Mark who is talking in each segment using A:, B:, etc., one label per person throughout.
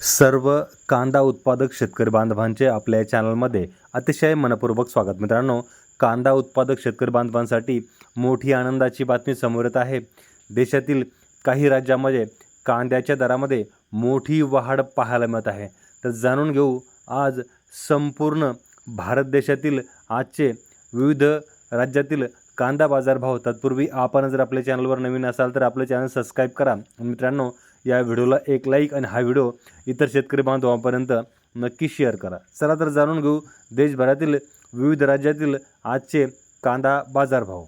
A: सर्व कांदा उत्पादक शेतकरी बांधवांचे आपल्या या चॅनलमध्ये अतिशय मनपूर्वक स्वागत. मित्रांनो कांदा उत्पादक शेतकरी बांधवांसाठी मोठी आनंदाची बातमी समोर येत आहे. देशातील काही राज्यामध्ये कांद्याच्या दरामध्ये मोठी वाढ पाहायला मिळत आहे. तर जाणून घेऊ आज संपूर्ण भारत देशातील आजचे विविध राज्यातील कांदा बाजारभाव. तत्पूर्वी आपण जर आपल्या चॅनलवर नवीन असाल तर आपलं चॅनल सबस्क्राईब करा. मित्रांनो या व्हिडिओला एक लाईक आणि हा व्हिडिओ इतर शेतकरी बांधवांपर्यंत नक्की शेअर करा. चला तर जाणून घेऊ देशभरातील विविध राज्यातील आजचे कांदा बाजारभाव.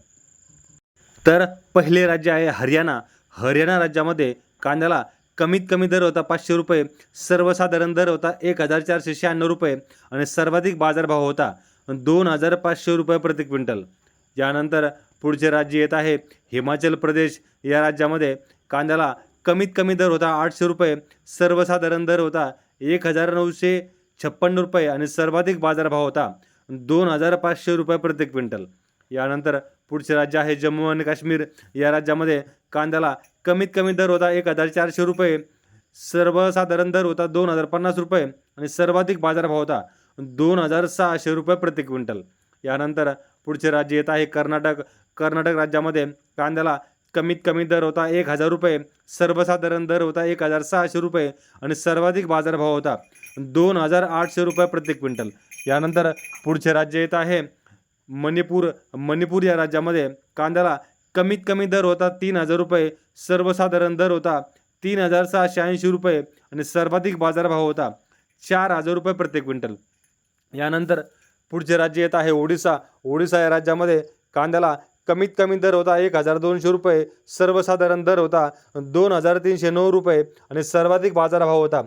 A: तर पहिले राज्य आहे हरियाणा. हरियाणा राज्यामध्ये कांद्याला कमीत कमी दर होता पाचशे रुपये सर्वसाधारण दर होता एक हजार चारशे शहाण्णव रुपये आणि सर्वाधिक बाजारभाव होता दोन हजार पाचशे रुपये प्रति क्विंटल. यानंतर पुढचे राज्य येत आहे हिमाचल प्रदेश. या राज्यामध्ये कांद्याला कमीत कमी दर होता आठशे रुपये सर्वसाधारण दर होता एक हजार नऊशे छप्पन्न रुपये आणि सर्वाधिक बाजारभाव होता दोन हजार पाचशे रुपये प्रति क्विंटल. यानंतर पुढचे राज्य आहे जम्मू आणि काश्मीर. या राज्यामध्ये कांद्याला कमीत कमी दर होता एक हजार चारशे रुपये सर्वसाधारण दर होता दोन हजार पन्नास रुपये आणि सर्वाधिक बाजारभाव होता दोन हजार सहाशे रुपये प्रति क्विंटल. यानंतर पुढचे राज्य येत आहे कर्नाटक. कर्नाटक राज्यामध्ये कांद्याला कमीत कमी दर होता एक हजार रुपये सर्वसाधारण दर होता एक हजार सहाशे रुपये आणि सर्वाधिक बाजारभाव होता दोन हजार आठशे रुपये प्रति क्विंटल. यानंतर पुढचे राज्य येत आहे. मणिपूर मणिपूर या राज्यामध्ये कांद्याला कमीत कमी दर होता तीन हजार रुपये सर्वसाधारण दर होता तीन हजार सहाशे ऐंशी रुपये आणि सर्वाधिक बाजारभाव होता चार हजार रुपये प्रति क्विंटल. यानंतर पुढचे राज्य येत आहे ओडिसा. ओडिसा या राज्यामध्ये कांद्याला कमीत कमी दर होता एक हजार दोनशे रुपये सर्वसाधारण दर होता दोन हजार तीनशे नऊ रुपये आणि सर्वाधिक बाजारभाव होता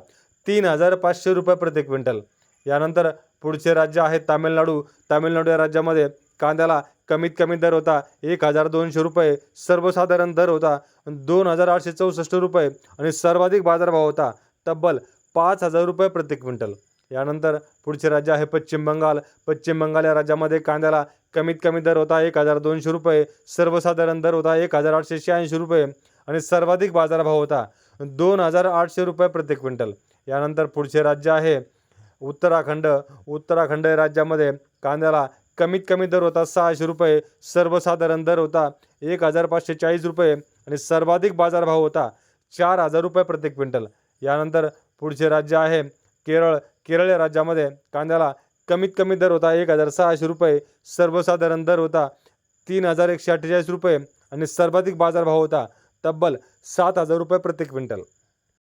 A: तीन हजार पाचशे रुपये प्रति क्विंटल. यानंतर पुढचे राज्य आहे तामिळनाडू. तामिळनाडू या राज्यामध्ये कांद्याला कमीत कमी दर होता एक हजार दोनशे रुपये सर्वसाधारण दर होता दोन हजार आठशे चौसष्ट रुपये आणि सर्वाधिक बाजारभाव होता तब्बल पाच हजार रुपये प्रति क्विंटल. यानंतर पुढचे राज्य आहे पश्चिम बंगाल. पश्चिम बंगाल या राज्यामध्ये कांद्याला कमीत कमी दर होता एक हजार दोनशे रुपये सर्वसाधारण दर होता एक हजार आठशे शहाऐंशी रुपये आणि सर्वाधिक बाजारभाव होता दोन हजार आठशे रुपये प्रति क्विंटल. यानंतर पुढचे राज्य आहे उत्तराखंड. उत्तराखंड या राज्यामध्ये कांद्याला कमीत कमी दर होता सहाशे रुपये सर्वसाधारण दर होता एक हजार पाचशे चाळीस रुपये आणि सर्वाधिक बाजारभाव होता चार हजार रुपये प्रति क्विंटल. यानंतर पुढचे राज्य आहे केरळ. केरळ या राज्यामध्ये कांद्याला कमीत कमी दर होता एक हजार सहाशे रुपये सर्वसाधारण दर होता तीन हजार एकशे अठ्ठेचाळीस रुपये आणि सर्वाधिक बाजारभाव होता तब्बल सात हजार रुपये प्रति क्विंटल.